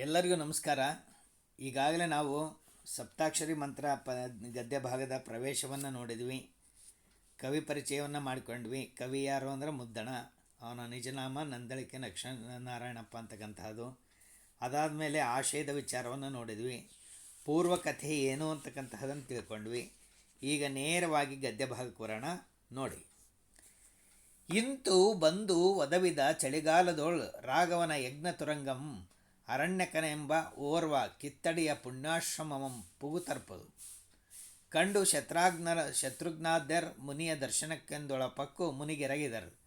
ಎಲ್ಲರಿಗೂ ನಮಸ್ಕಾರ. ಈಗಾಗಲೇ ನಾವು ಸಪ್ತಾಕ್ಷರಿ ಮಂತ್ರ ಪ, ಗದ್ಯ ಭಾಗದ ಪ್ರವೇಶವನ್ನು ನೋಡಿದ್ವಿ. ಕವಿ ಪರಿಚಯವನ್ನು ಮಾಡಿಕೊಂಡ್ವಿ. ಕವಿ ಯಾರು ಅಂದರೆ ಮುದ್ದಣ. ಅವನ ನಿಜನಾಮ ನಂದಳಿಕೆ ನಕ್ಷ ನಾರಾಯಣಪ್ಪ ಅಂತಕ್ಕಂಥದ್ದು ಅದಾದ ಮೇಲೆ ಆಶಯದ ವಿಚಾರವನ್ನು ನೋಡಿದ್ವಿ. ಪೂರ್ವ ಕಥೆ ಏನು ಅಂತಕ್ಕಂತಹದನ್ನು ತಿಳ್ಕೊಂಡ್ವಿ. ಈಗ ನೇರವಾಗಿ ಗದ್ಯ ಭಾಗಕ್ಕೆ ಬರೋಣ. ನೋಡಿ. ಇಂತು ಬಂದು ಒದವಿದ ಚಳಿಗಾಲದೊಳ್ ರಾಘವನ ಯಜ್ಞ ತುರಂಗಂ ಅರಣ್ಯಕನೆಂಬ ಓರ್ವ ಕಿತ್ತಡಿಯ ಪುಣ್ಯಾಶ್ರಮಮಂ ಪುಗುತರ್ಪದು. ಕಂಡು ಶತ್ರಾಗ್ನರ ಶತ್ರುಘ್ನಾದ್ಯರ್ ಮುನಿಯ ದರ್ಶನಕ್ಕೆಂದೊಳಪಕ್ಕು ಮುನಿಗೆರಗಿದರು.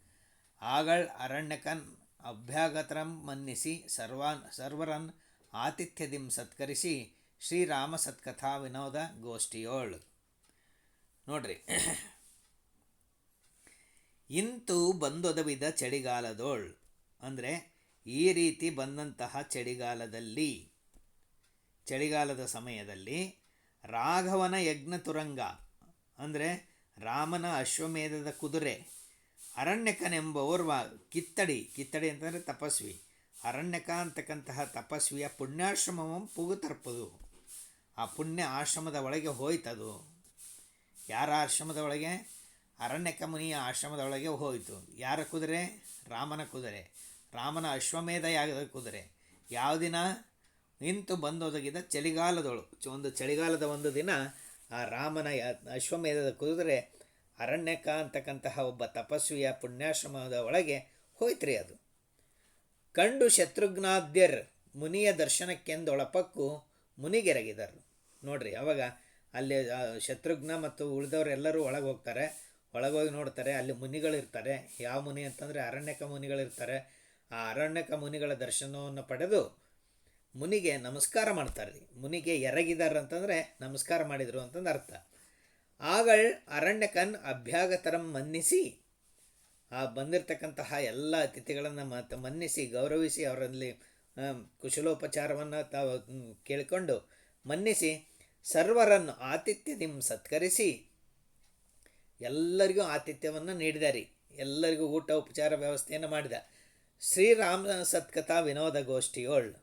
ಆಗಳ್ ಅರಣ್ಯಕನ್ ಅಭ್ಯಾಗತರಂ ಮನ್ನಿಸಿ ಸರ್ವಾನ್ ಸರ್ವರನ್ ಆತಿಥ್ಯದಿಂ ಸತ್ಕರಿಸಿ ಶ್ರೀರಾಮ ಸತ್ಕಥಾ ವಿನೋದ ಗೋಷ್ಠಿಯೋಳ್. ನೋಡ್ರಿ. ಇಂತು ಬಂದೊದವಿದ ಚಳಿಗಾಲದೋಳ್. ಅಂದರೆ ಈ ರೀತಿ ಬಂದಂತಹ ಚಳಿಗಾಲದಲ್ಲಿ, ಚಳಿಗಾಲದ ಸಮಯದಲ್ಲಿ ರಾಘವನ ಯಜ್ಞ ತುರಂಗ, ಅಂದರೆ ರಾಮನ ಅಶ್ವಮೇಧದ ಕುದುರೆ ಅರಣ್ಯಕನೆಂಬ ಓರ್ವ ಕಿತ್ತಡಿ ಕಿತ್ತಡಿ ಅಂತಂದರೆ ತಪಸ್ವಿ, ಅರಣ್ಯಕ ಅಂತಕ್ಕಂತಹ ತಪಸ್ವಿಯ ಪುಣ್ಯಾಶ್ರಮವನ್ನು ಪುಗುತರ್ಪದು ಆ ಪುಣ್ಯ ಆಶ್ರಮದ ಒಳಗೆ ಹೋಯ್ತದು. ಯಾರ ಆಶ್ರಮದ ಒಳಗೆ? ಅರಣ್ಯಕ ಮುನಿಯ ಆಶ್ರಮದ ಒಳಗೆ ಹೋಯಿತು. ಯಾರ ಕುದುರೆ? ರಾಮನ ಕುದುರೆ. ರಾಮನ ಅಶ್ವಮೇಧ ಯಾಗದ ಕುದುರೆ. ಯಾವ ದಿನ? ನಿಂತು ಬಂದೊದಗಿದ ಚಳಿಗಾಲದೊಳು. ಒಂದು ಚಳಿಗಾಲದ ಒಂದು ದಿನ ಆ ರಾಮನ ಅಶ್ವಮೇಧದ ಕುದುರೆ ಅರಣ್ಯಕ ಅಂತಕ್ಕಂತಹ ಒಬ್ಬ ತಪಸ್ವಿಯ ಪುಣ್ಯಾಶ್ರಮದ ಒಳಗೆ ಹೋಯ್ತ್ರಿ ಅದು. ಕಂಡು ಶತ್ರುಘ್ನಾದ್ಯರ್ ಮುನಿಯ ದರ್ಶನಕ್ಕೆಂದೊಳಪಕ್ಕು ಮುನಿಗೆರಗಿದರು. ನೋಡ್ರಿ, ಅವಾಗ ಅಲ್ಲಿ ಶತ್ರುಘ್ನ ಮತ್ತು ಉಳಿದವರೆಲ್ಲರೂ ಒಳಗೆ ಹೋಗ್ತಾರೆ ಒಳಗೋಗಿ ನೋಡ್ತಾರೆ, ಅಲ್ಲಿ ಮುನಿಗಳಿರ್ತಾರೆ. ಯಾವ ಮುನಿ ಅಂತಂದರೆ ಅರಣ್ಯಕ ಮುನಿಗಳಿರ್ತಾರೆ. ಆ ಅರಣ್ಯಕ ಮುನಿಗಳ ದರ್ಶನವನ್ನು ಪಡೆದು ಮುನಿಗೆ ನಮಸ್ಕಾರ ಮಾಡ್ತಾರೆ ರೀ ಮುನಿಗೆ ಎರಗಿದಾರ ಅಂತಂದರೆ ನಮಸ್ಕಾರ ಮಾಡಿದರು ಅಂತಂದು ಅರ್ಥ. ಆಗಳ್ ಅರಣ್ಯಕನ್ ಅಭ್ಯಾಗತರಂ ಮನ್ನಿಸಿ, ಆ ಬಂದಿರತಕ್ಕಂತಹ ಎಲ್ಲ ಅತಿಥಿಗಳನ್ನು ಮಾತು ಮನ್ನಿಸಿ, ಗೌರವಿಸಿ ಅವರಲ್ಲಿ ಕುಶಲೋಪಚಾರವನ್ನು ತಾವು ಕೇಳಿಕೊಂಡು ಮನ್ನಿಸಿ ಸರ್ವರನ್ನು ಆತಿಥ್ಯದಿಂ ಸತ್ಕರಿಸಿ, ಎಲ್ಲರಿಗೂ ಆತಿಥ್ಯವನ್ನು ನೀಡಿದಾರಿ. ಎಲ್ಲರಿಗೂ ಊಟ ಉಪಚಾರ ವ್ಯವಸ್ಥೆಯನ್ನು ಮಾಡಿದ. ಶ್ರೀರಾಮ ಸತ್ಕಥಾ ವಿನೋದ ಗೋಷ್ಠಿಯೋಳ್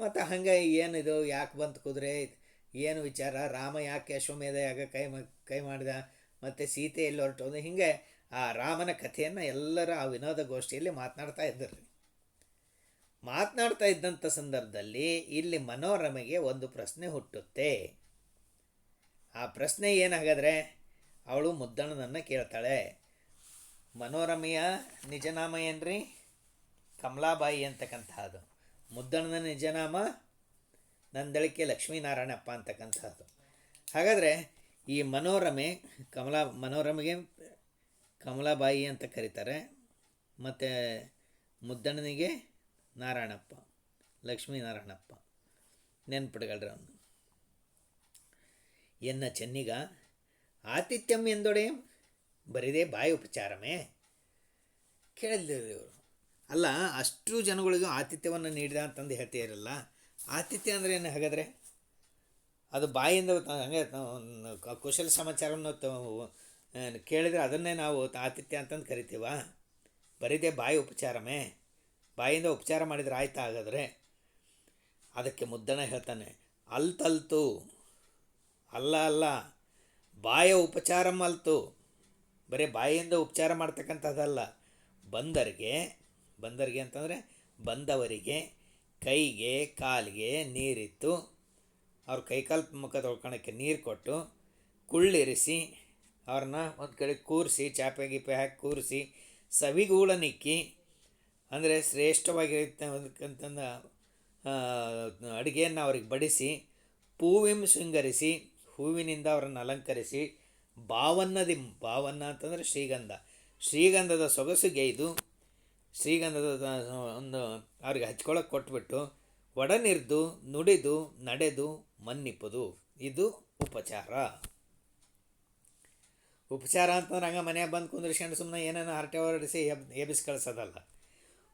ಮತ್ತು ಹಂಗೆ ಏನಿದು, ಯಾಕೆ ಬಂತು ಕುದುರೆ? ಏನು ವಿಚಾರ? ರಾಮ ಯಾಕೆ ಅಶ್ವಮೇಧ ಯಾಗ ಕೈ ಮ, ಕೈ ಮಾಡಿದ? ಮತ್ತು ಸೀತೆ ಎಲ್ಲಿ ಹೊರಟೋದು ಹೀಗೆ ಆ ರಾಮನ ಕಥೆಯನ್ನು ಎಲ್ಲರೂ ಆ ವಿನೋದ ಗೋಷ್ಠಿಯಲ್ಲಿ ಮಾತನಾಡ್ತಾ ಇದ್ದರು. ಮಾತನಾಡ್ತಾ ಇದ್ದಂಥ ಸಂದರ್ಭದಲ್ಲಿ ಇಲ್ಲಿ ಮನೋರಮೆಗೆ ಒಂದು ಪ್ರಶ್ನೆ ಹುಟ್ಟುತ್ತೆ. ಆ ಪ್ರಶ್ನೆ ಏನಾಗಾದರೆ, ಅವಳು ಮುದ್ದಣ್ಣನನ್ನು ಕೇಳ್ತಾಳೆ. ಮನೋರಮೆಯ ನಿಜನಾಮ ಏನ್ರಿ? ಕಮಲಾಬಾಯಿ ಅಂತಕ್ಕಂತಹದ್ದು. ಮುದ್ದಣ್ಣನ ನಿಜನಾಮ, ನಂದಳಿಕೆ ಲಕ್ಷ್ಮೀನಾರಾಯಣಪ್ಪ ಅಂತಕ್ಕಂಥದ್ದು ಹಾಗಾದರೆ ಈ ಮನೋರಮೆ ಕಮಲಾ, ಮನೋರಮೆಗೆ ಕಮಲಾಬಾಯಿ ಅಂತ ಕರೀತಾರೆ, ಮತ್ತು ಮುದ್ದಣ್ಣನಿಗೆ ನಾರಾಯಣಪ್ಪ, ಲಕ್ಷ್ಮೀನಾರಾಯಣಪ್ಪ. ನೆನ್ಪಿಡ್ಗಳ್ರಿ ಅವನು. ಎನ್ನ ಚೆನ್ನಿಗ, ಆತಿಥ್ಯಂ ಎಂದೊಡೆ ಬರೀದೇ ಬಾಯಿ ಉಪಚಾರಮೇ? ಕೇಳಿದ್ರು ಇವರು. ಅಲ್ಲ, ಅಷ್ಟು ಜನಗಳಿಗೂ ಆತಿಥ್ಯವನ್ನು ನೀಡಿದ ಅಂತಂದು ಹೇಳ್ತೀರಲ್ಲ ಆತಿಥ್ಯ ಅಂದರೆ ಏನು ಹಾಗಾದರೆ? ಅದು ಬಾಯಿಂದ ಹಂಗೆ ಕುಶಲ ಸಮಾಚಾರವನ್ನು ಕೇಳಿದರೆ ಅದನ್ನೇ ನಾವು ಆತಿಥ್ಯ ಅಂತಂದು ಕರಿತೀವ? ಬರೀದೇ ಬಾಯಿ ಉಪಚಾರಮೇ ಬಾಯಿಂದ ಉಪಚಾರ ಮಾಡಿದರೆ ಆಯ್ತಾ ಹಾಗಾದರೆ? ಅದಕ್ಕೆ ಮುದ್ದಣ ಹೇಳ್ತಾನೆ, ಅಲ್ತಲ್ತು. ಅಲ್ಲ ಅಲ್ಲ, ಬಾಯ ಉಪಚಾರ ಮಲ್ತು ಬರೀ ಬಾಯಿಯಿಂದ ಉಪಚಾರ ಮಾಡ್ತಕ್ಕಂಥದ್ದಲ್ಲ, ಬಂದರಿಗೆ ಬಂದರಿಗೆ ಅಂತಂದರೆ ಬಂದವರಿಗೆ ಕೈಗೆ, ಕಾಲಿಗೆ ನೀರಿತ್ತು ಅವ್ರ ಕೈಕಾಲು ಮುಖ ತೊಳ್ಕೊಳಕ್ಕೆ ನೀರು ಕೊಟ್ಟು ಕುಳ್ಳಿರಿಸಿ ಅವ್ರನ್ನ ಒಂದು ಕಡೆ ಕೂರಿಸಿ, ಚಾಪೆ ಗೀಪೆ ಹಾಕಿ ಕೂರಿಸಿ ಸವಿಗೂಳನಿಕ್ಕಿ ಅಂದರೆ ಶ್ರೇಷ್ಠವಾಗಿರ್ತಕ್ಕಂಥ ಅಡುಗೆಯನ್ನು ಅವ್ರಿಗೆ ಬಡಿಸಿ ಪೂವಿಂ ಶೃಂಗರಿಸಿ, ಹೂವಿನಿಂದ ಅವರನ್ನು ಅಲಂಕರಿಸಿ, ಭಾವನ್ನದಿ, ಭಾವನ್ನ ಅಂತಂದರೆ ಶ್ರೀಗಂಧ. ಶ್ರೀಗಂಧದ ಸೊಗಸುಗೆಯ್ದು ಶ್ರೀಗಂಧದ ಒಂದು ಅವ್ರಿಗೆ ಹಚ್ಕೊಳ್ಳೋಕೆ ಕೊಟ್ಬಿಟ್ಟು ಒಡನಿರ್ದು, ನುಡಿದು, ನಡೆದು, ಮನ್ನಿಪ್ಪದು. ಇದು ಉಪಚಾರ. ಉಪಚಾರ ಅಂತಂದ್ರೆ ಹಂಗೆ ಮನೆಗೆ ಬಂದು ಕುಂದ್ರಿಸ್ಕೊಂಡು ಸುಮ್ಮನೆ ಏನೇನೋ ಹರಟೆ ಹೊರಡಿಸಿ ಎಬ್, ಎಬ್ಬಿಸಿ ಕಳಿಸೋದಲ್ಲ.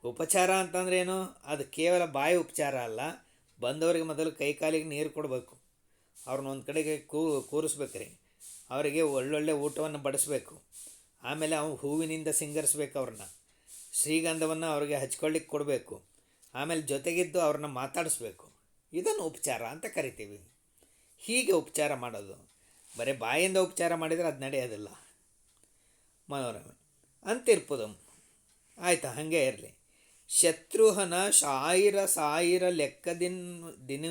ಉಪಚಾರ ಅಂತಂದ್ರೆ ಏನು? ಅದು ಕೇವಲ ಬಾಯಿ ಉಪಚಾರ ಅಲ್ಲ. ಬಂದವರಿಗೆ ಮೊದಲು ಕೈ ಕಾಲಿಗೆ ನೀರು ಕೊಡಬೇಕು. ಅವ್ರನ್ನ ಒಂದು ಕಡೆಗೆ ಕೂ, ಕೂರಿಸ್ಬೇಕ್ರಿ. ಅವರಿಗೆ ಒಳ್ಳೊಳ್ಳೆ ಊಟವನ್ನು ಬಡಿಸ್ಬೇಕು. ಆಮೇಲೆ ಅವ್ನು ಹೂವಿನಿಂದ ಸಿಂಗರಿಸ್ಬೇಕು ಅವ್ರನ್ನ. ಶ್ರೀಗಂಧವನ್ನು ಅವ್ರಿಗೆ ಹಚ್ಕೊಳ್ಳಿಕ್ಕೆ ಕೊಡಬೇಕು. ಆಮೇಲೆ ಜೊತೆಗಿದ್ದು ಅವ್ರನ್ನ ಮಾತಾಡಿಸ್ಬೇಕು. ಇದನ್ನು ಉಪಚಾರ ಅಂತ ಕರಿತೀವಿ. ಹೀಗೆ ಉಪಚಾರ ಮಾಡೋದು. ಬರೀ ಬಾಯಿಂದ ಉಪಚಾರ ಮಾಡಿದರೆ ಅದು ನಡೆಯೋದಿಲ್ಲ. ಮನೋರಮೆ. ಅಂತಿರ್ಬೋದು ಆಯಿತಾ, ಹಾಗೆ ಇರಲಿ. ಶತ್ರುಹನ ಶಾಯಿರ ಸಾಯಿರ ಲೆಕ್ಕದಿನ್ ದಿನ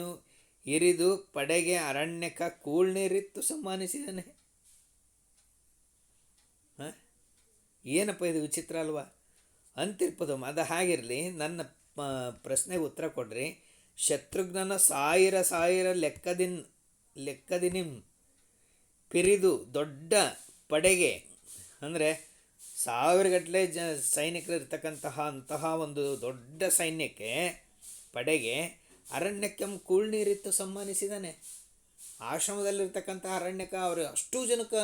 ಇರಿದು ಪಡೆಗೆ ಅರಣ್ಯಕ ಕೂಳ್ನೀರಿತ್ತು ಸಮ್ಮಾನಿಸಿದನೆ. ಹಾಂ? ಏನಪ್ಪ ಇದು ವಿಚಿತ್ರ ಅಲ್ವಾ? ಅಂತಿರ್ಪದಂ. ಅದು ಹಾಗಿರಲಿ, ನನ್ನ ಪ್ರಶ್ನೆಗೆ ಉತ್ತರ ಕೊಡ್ರಿ. ಶತ್ರುಘ್ನನ ಸಾವಿರ ಸಾವಿರ ಲೆಕ್ಕದಿನ್ ಲೆಕ್ಕದಿನಿಂ ಪಿರಿದು ದೊಡ್ಡ ಪಡೆಗೆ, ಅಂದರೆ ಸಾವಿರಗಟ್ಟಲೆ ಜ, ಸೈನಿಕರು ಇರ್ತಕ್ಕಂತಹ ಅಂತಹ ಒಂದು ದೊಡ್ಡ ಸೈನ್ಯಕ್ಕೆ ಪಡೆಗೆ ಅರಣ್ಯಕ್ಕೆ ಕೂಳ್ನೀರಿತ್ತು ಸಮ್ಮಾನಿಸಿದಾನೆ ಆಶ್ರಮದಲ್ಲಿರ್ತಕ್ಕಂಥ ಅರಣ್ಯಕ ಅವರು ಅಷ್ಟು ಜನಕ್ಕೆ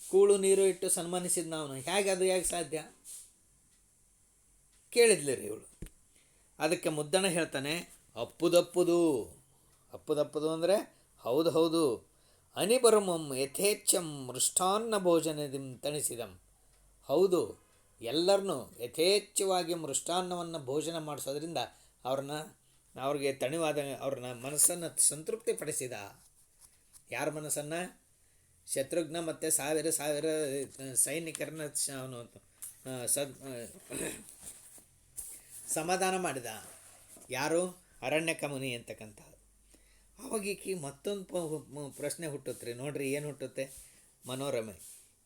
ಕೂಳು ನೀರು ಇಟ್ಟು ಸನ್ಮಾನಿಸಿದ ನಾವು ಹೇಗೆ ಅದು ಹೇಗೆ ಸಾಧ್ಯ? ಕೇಳಿದ್ಲಿ ರೀ ಇವಳು. ಅದಕ್ಕೆ ಮುದ್ದಣ ಹೇಳ್ತಾನೆ, ಅಪ್ಪುದಪ್ಪುದು ಅಪ್ಪುದಪ್ಪುದು ಅಂದರೆ ಹೌದು ಹೌದು, ಅನಿಬರಮಂ ಯಥೇಚ್ಛಂ ಮೃಷ್ಟಾನ್ನ ಭೋಜನದಿಂ ತಣಿಸಿದಂ. ಹೌದು ಎಲ್ಲರನ್ನೂ ಯಥೇಚ್ಛವಾಗಿ ಮೃಷ್ಟಾನ್ನವನ್ನು ಭೋಜನ ಮಾಡಿಸೋದ್ರಿಂದ ಅವ್ರನ್ನ, ಅವ್ರಿಗೆ ತಣಿವಾದ, ಅವ್ರನ್ನ ಮನಸ್ಸನ್ನು ಸಂತೃಪ್ತಿ ಪಡಿಸಿದ ಯಾರ ಮನಸ್ಸನ್ನು? ಶತ್ರುಘ್ನ ಮತ್ತು ಸಾವಿರ ಸಾವಿರ ಸೈನಿಕರನ್ನ ಅವನು ಸದ್ ಸಮಾಧಾನ ಮಾಡಿದ. ಯಾರು? ಅರಣ್ಯಕ ಮುನಿ ಅಂತಕ್ಕಂಥ ಅವಾಗ ಈಕಿ ಮತ್ತೊಂದು ಪ್ರಶ್ನೆ ಹುಟ್ಟುತ್ತೆ ನೋಡ್ರಿ ಏನು ಹುಟ್ಟುತ್ತೆ? ಮನೋರಮೆ.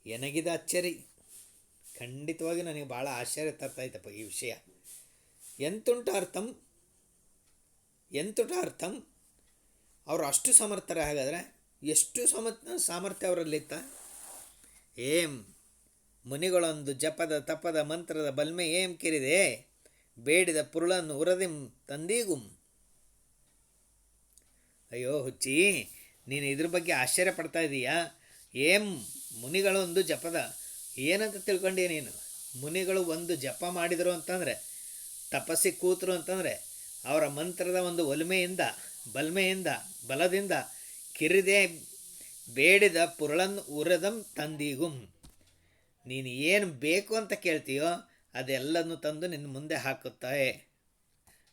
ಎನಗಿದ ಅಚ್ಚರಿ. ಖಂಡಿತವಾಗಿ ನನಗೆ ಭಾಳ ಆಶ್ಚರ್ಯ ತರ್ತಾಯ್ತಪ್ಪ ಈ ವಿಷಯ. ಎಂತುಂಟು ಅರ್ಥಂ? ಎಂತುಟ ಅರ್ಥಂ? ಅವರು ಅಷ್ಟು ಸಮರ್ಥರ ಹಾಗಾದರೆ? ಎಷ್ಟು ಸಮರ್ಥ ಸಾಮರ್ಥ್ಯ ಅವರಲ್ಲಿತ್ತ ಏಂ ಮುನಿಗಳೊಂದು ಜಪದ ತಪದ ಮಂತ್ರದ ಬಲ್ಮೆ ಏಂ ಕೆರಿದೆ ಬೇಡಿದ ಪುರುಳನ್ನು ಉರದಿಂ ತಂದೀಗುಂ. ಅಯ್ಯೋ ಹುಚ್ಚಿ, ನೀನು ಇದ್ರ ಬಗ್ಗೆ ಆಶ್ಚರ್ಯ ಪಡ್ತಾ ಇದೀಯಾ? ಏಂ ಮುನಿಗಳೊಂದು ಜಪದ? ಏನಂತ ತಿಳ್ಕೊಂಡೆ ನೀನು? ಮುನಿಗಳು ಒಂದು ಜಪ ಮಾಡಿದರು ಅಂತಂದರೆ, ತಪಸ್ಸಿ ಕೂತರು ಅಂತಂದರೆ, ಅವರ ಮಂತ್ರದ ಒಂದು ಒಲುಮೆಯಿಂದ, ಬಲ್ಮೆಯಿಂದ, ಬಲದಿಂದ ಕಿರಿದೆ ಬೇಡಿದ ಪುರುಳನ್ನು ಉರದಂ ತಂದೀಗುಂ. ನೀನು ಏನು ಬೇಕು ಅಂತ ಕೇಳ್ತೀಯೋ ಅದೆಲ್ಲನೂ ತಂದು ನಿನ್ನ ಮುಂದೆ ಹಾಕುತ್ತಾಯೆ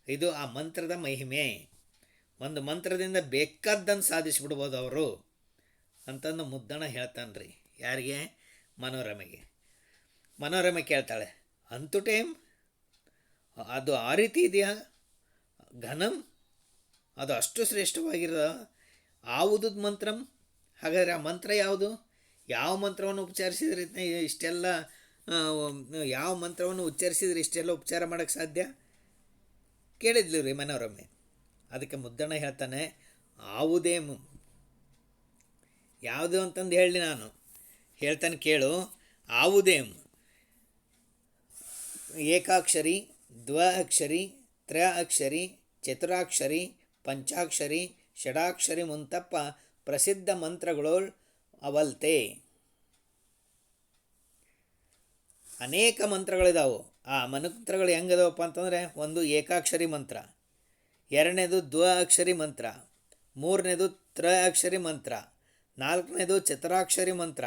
ಇದು ಆ ಮಂತ್ರದ ಮಹಿಮೆ. ಒಂದು ಮಂತ್ರದಿಂದ ಬೇಕಾದ್ದನ್ನು ಸಾಧಿಸಿಬಿಡ್ಬೋದು ಅವರು ಅಂತಂದು ಮುದ್ದಣ ಹೇಳ್ತಾನೆ ರೀ ಯಾರಿಗೆ? ಮನೋರಮೆಗೆ. ಮನೋರಮೆ ಕೇಳ್ತಾಳೆ, ಅಂತು ಟೈಮ್? ಅದು ಆ ರೀತಿ ಇದೆಯಾ? ಘನಂ? ಅದು ಅಷ್ಟು ಶ್ರೇಷ್ಠವಾಗಿರೋ ಆವುದದ ಮಂತ್ರಂ? ಹಾಗಾದರೆ ಆ ಮಂತ್ರ ಯಾವುದು? ಯಾವ ಮಂತ್ರವನ್ನು ಉಪಚಾರಿಸಿದ್ರೆ? ಇಷ್ಟೆಲ್ಲ ಯಾವ ಮಂತ್ರವನ್ನು ಉಚ್ಚರಿಸಿದ್ರೆ ಇಷ್ಟೆಲ್ಲ ಉಪಚಾರ ಮಾಡೋಕ್ಕೆ ಸಾಧ್ಯ? ಕೇಳಿದ್ಲು ರೀ ಮನೋರಮೆ. ಅದಕ್ಕೆ ಮುದ್ದಣ್ಣ ಹೇಳ್ತಾನೆ ಯಾವುದೇ ಯಾವುದು ಅಂತಂದು ಹೇಳಿ ನಾನು. ಹೇಳ್ತಾನೆ ಕೇಳು ಆವುದೇಮ್ ಏಕಾಕ್ಷರಿ ದ್ವ ಅಕ್ಷರಿ ತ್ರ ಅಕ್ಷರಿ ಚತುರಾಕ್ಷರಿ, ಪಂಚಾಕ್ಷರಿ, ಷಡಾಕ್ಷರಿ ಮುಂತಪ್ಪ ಪ್ರಸಿದ್ಧ ಮಂತ್ರಗಳು ಅವಲ್ತೆ. ಅನೇಕ ಮಂತ್ರಗಳಿದಾವು. ಆ ಮಂತ್ರಗಳು ಹೆಂಗದವಪ್ಪ ಅಂತಂದರೆ ಒಂದು ಏಕಾಕ್ಷರಿ ಮಂತ್ರ, ಎರಡನೇದು ದ್ವಾಕ್ಷರಿ ಮಂತ್ರ, ಮೂರನೇದು ತ್ರಯಾಕ್ಷರಿ ಮಂತ್ರ, ನಾಲ್ಕನೇದು ಚತುರಾಕ್ಷರಿ ಮಂತ್ರ,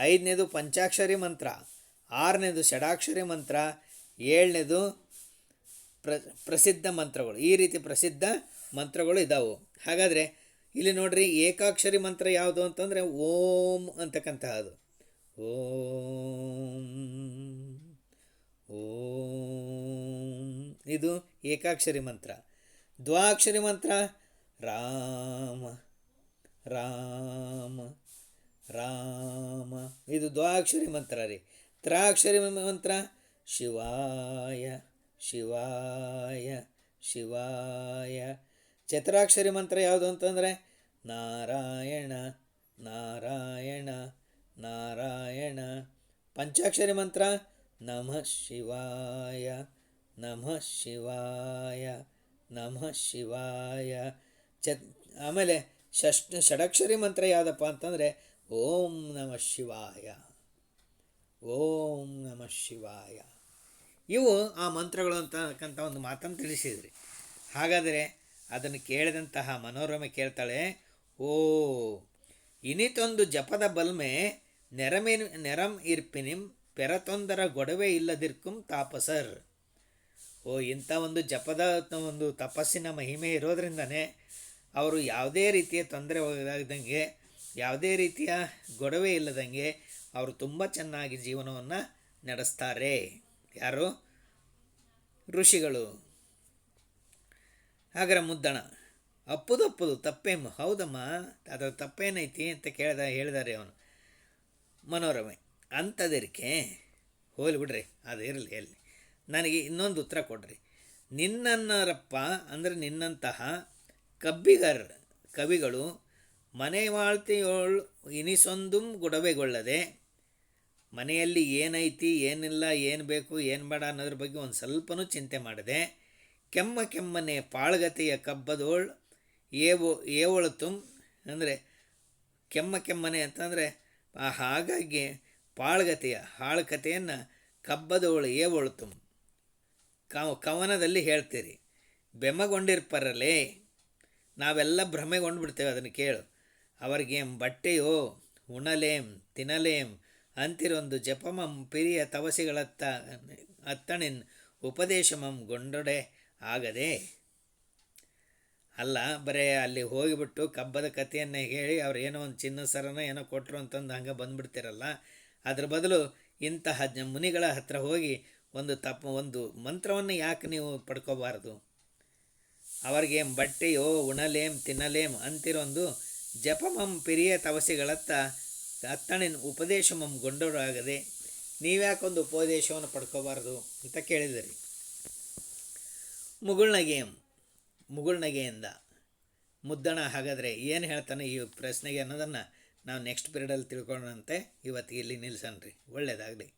ಐದನೇದು ಪಂಚಾಕ್ಷರಿ ಮಂತ್ರ, ಆರನೇದು ಷಡಾಕ್ಷರಿ ಮಂತ್ರ, ಏಳನೇದು ಪ್ರ, ಪ್ರಸಿದ್ಧ ಮಂತ್ರಗಳು. ಈ ರೀತಿ ಪ್ರಸಿದ್ಧ ಮಂತ್ರಗಳು ಇದ್ದಾವೆ ಹಾಗಾದರೆ ಇಲ್ಲಿ ನೋಡ್ರಿ ಏಕಾಕ್ಷರಿ ಮಂತ್ರ ಯಾವುದು ಅಂತಂದರೆ ಓಂ ಅಂತಕ್ಕಂತಹದ್ದು. ಓಂ ಓಂ. ಇದು ಏಕಾಕ್ಷರಿ ಮಂತ್ರ. ದ್ವಾಕ್ಷರಿ ಮಂತ್ರ. ರಾಮ ರಾಮ ರಾಮ. ಇದು ದ್ವಾಕ್ಷರಿ ಮಂತ್ರ ರೀ. ತ್ರಾಕ್ಷರಿ ಮಂತ್ರ. ಶಿವಾಯ ಶಿವಾಯ ಶಿವಾಯ. ಚತುರಾಕ್ಷರಿ ಮಂತ್ರ ಯಾವುದು ಅಂತಂದರೆ, ನಾರಾಯಣ ನಾರಾಯಣ. ನಾರಾಯಣ. ಪಂಚಾಕ್ಷರಿ ಮಂತ್ರ. ನಮಃ ಶಿವಾಯ. ನಮಃ ಶಿವಾಯ. ನಮಃ ಶಿವಾಯ. ಚ ಆಮೇಲೆ ಷಷ್ ಷಡಕ್ಷರಿ ಮಂತ್ರ ಯಾವುದಪ್ಪ ಅಂತಂದರೆ, ಓಂ ನಮಃ ಶಿವಾಯ. ಓಂ ನಮಃ ಶಿವಾಯ. ಇವು ಆ ಮಂತ್ರಗಳು ಅಂತಕ್ಕಂಥ ಒಂದು ಮಾತನ್ನು ತಿಳಿಸಿದ್ರಿ. ಹಾಗಾದರೆ ಅದನ್ನು ಕೇಳಿದಂತಹ ಮನೋರಮೆ ಕೇಳ್ತಾಳೆ, ಓ, ಇನಿತೊಂದು ಜಪದ ಬಲ್ಮೆ ನೆರಮಿನ್ நிறம் இருப்பினும் ಪೆರತೊಂದರ ಗೊಡವೆ ಇಲ್ಲದಿರ್ಕುಂ ತಾಪಸರ್. ಓ, ಇಂಥ ಒಂದು ಜಪದ ಒಂದು ತಪಸ್ಸಿನ ಮಹಿಮೆ ಇರೋದ್ರಿಂದನೇ ಅವರು ಯಾವುದೇ ರೀತಿಯ ತೊಂದರೆ ಒಳಗಾಗದಂಗೆ ಯಾವುದೇ ರೀತಿಯ ಗೊಡವೆ ಇಲ್ಲದಂಗೆ ಅವರು ತುಂಬ ಚೆನ್ನಾಗಿ ಜೀವನವನ್ನು ನಡೆಸ್ತಾರೆ. ಯಾರು? ಋಷಿಗಳು. ಹಾಗರ ಮುದ್ದಣ, ಅಪ್ಪುದಪ್ಪುದು ತಪ್ಪೇಮ್, ಹೌದಮ್ಮ? ಅದರ ತಪ್ಪೇನೈತಿ ಅಂತ ಕೇಳ್ದ, ಹೇಳಿದಾರೆ ಅವನು. ಮನೋರಮೆ. ಅಂಥದಕ್ಕೆ ಹೋಲಿ ಬಿಡ್ರಿ, ಅದು ಇರಲಿ ಅಲ್ಲಿ ನನಗೆ ಇನ್ನೊಂದು ಉತ್ತರ ಕೊಡ್ರಿ. ನಿನ್ನನ್ನರಪ್ಪ ಅಂದರೆ ನಿನ್ನಂತಹ ಕಬ್ಬಿಗರ್, ಕವಿಗಳು ಮನೆ ವಾಳ್ತೆಯೋಳ್ ಇನಿಸೊಂದು ಗುಡವೆಗೊಳ್ಳದೆ, ಮನೆಯಲ್ಲಿ ಏನೈತಿ, ಏನಿಲ್ಲ, ಏನು ಬೇಕು, ಏನು ಬೇಡ ಅನ್ನೋದ್ರ ಬಗ್ಗೆ ಒಂದು ಸ್ವಲ್ಪನೂ ಚಿಂತೆ ಮಾಡಿದೆ, ಕೆಮ್ಮ ಕೆಮ್ಮನೆ ಪಾಳ್ಗತೆಯ ಕಬ್ಬದೋಳ್ ಏವೋ, ಏವಳತು ಅಂದರೆ ಕೆಮ್ಮ ಕೆಮ್ಮನೆ ಅಂತಂದರೆ ಹಾಗಾಗಿ ಪಾಳ್ಗತೆಯ ಹಾಳ್ಕತೆಯನ್ನು ಕಬ್ಬದೋಳು ಏವೊಳ್ತು ಕವ, ಕವನದಲ್ಲಿ ಹೇಳ್ತೀರಿ ಬೆಮ್ಮಗೊಂಡಿರ್ಪರಲೇ ನಾವೆಲ್ಲ ಭ್ರಮೆಗೊಂಡು ಬಿಡ್ತೇವೆ ಅದನ್ನು ಕೇಳು. ಅವರಿಗೇಂ ಬಟ್ಟೆಯೋ, ಉಣಲೇಂ ತಿನ್ನಲೇಂ ಅಂತಿರೊಂದು ಜಪಮಂ ಪಿರಿಯ ತವಸಿಗಳತ್ತ ಅತ್ತಣಿನ್ ಉಪದೇಶಮಂ ಗೊಂಡೊಡೆ ಆಗದೆ ಅಲ್ಲ, ಬರೀ ಅಲ್ಲಿ ಹೋಗಿಬಿಟ್ಟು ಕಬ್ಬದ ಕಥೆಯನ್ನು ಹೇಳಿ ಅವ್ರು ಏನೋ ಒಂದು ಚಿನ್ನ ಸರನ ಏನೋ ಕೊಟ್ಟರು ಅಂತಂದು ಹಂಗೆ ಬಂದುಬಿಡ್ತಿರಲ್ಲ. ಅದ್ರ ಬದಲು ಇಂತಹ ಮುನಿಗಳ ಹತ್ರ ಹೋಗಿ ಒಂದು ತಪ್ಪ ಒಂದು ಮಂತ್ರವನ್ನು ಯಾಕೆ ನೀವು ಪಡ್ಕೋಬಾರ್ದು? ಅವರಿಗೆ ಬಟ್ಟೆಯೋ, ಉಣಲೇಮ್, ತಿನ್ನಲೇಮ್ ಅಂತಿರೊಂದು ಜಪಮಂ ಪಿರಿಯ ತವಸಿಗಳತ್ತ ಅತ್ತಣಿನ ಉಪದೇಶಮಂ ಆಗದೆ ನೀವ್ಯಾಕೊಂದು ಉಪದೇಶವನ್ನು ಪಡ್ಕೋಬಾರ್ದು ಅಂತ ಕೇಳಿದಿರಿ. ಮುಗುಳ್ನಗೆಯಂ ಮುಗುಳ್ನಗೆಯಿಂದ ಮುದ್ದಣ ಹಾಗಾದರೆ ಏನು ಹೇಳ್ತಾನೆ ಈ ಪ್ರಶ್ನೆಗೆ ಅನ್ನೋದನ್ನು ನಾವು ನೆಕ್ಸ್ಟ್ ಪೀರಿಯಡಲ್ಲಿ ತಿಳ್ಕೊಳ್ಳೋಣಂತೆ ಇವತ್ತಿಗೆ ಇಲ್ಲಿ ನಿಲ್ಸಣ್ರಿ. ಒಳ್ಳೆಯದಾಗಲಿ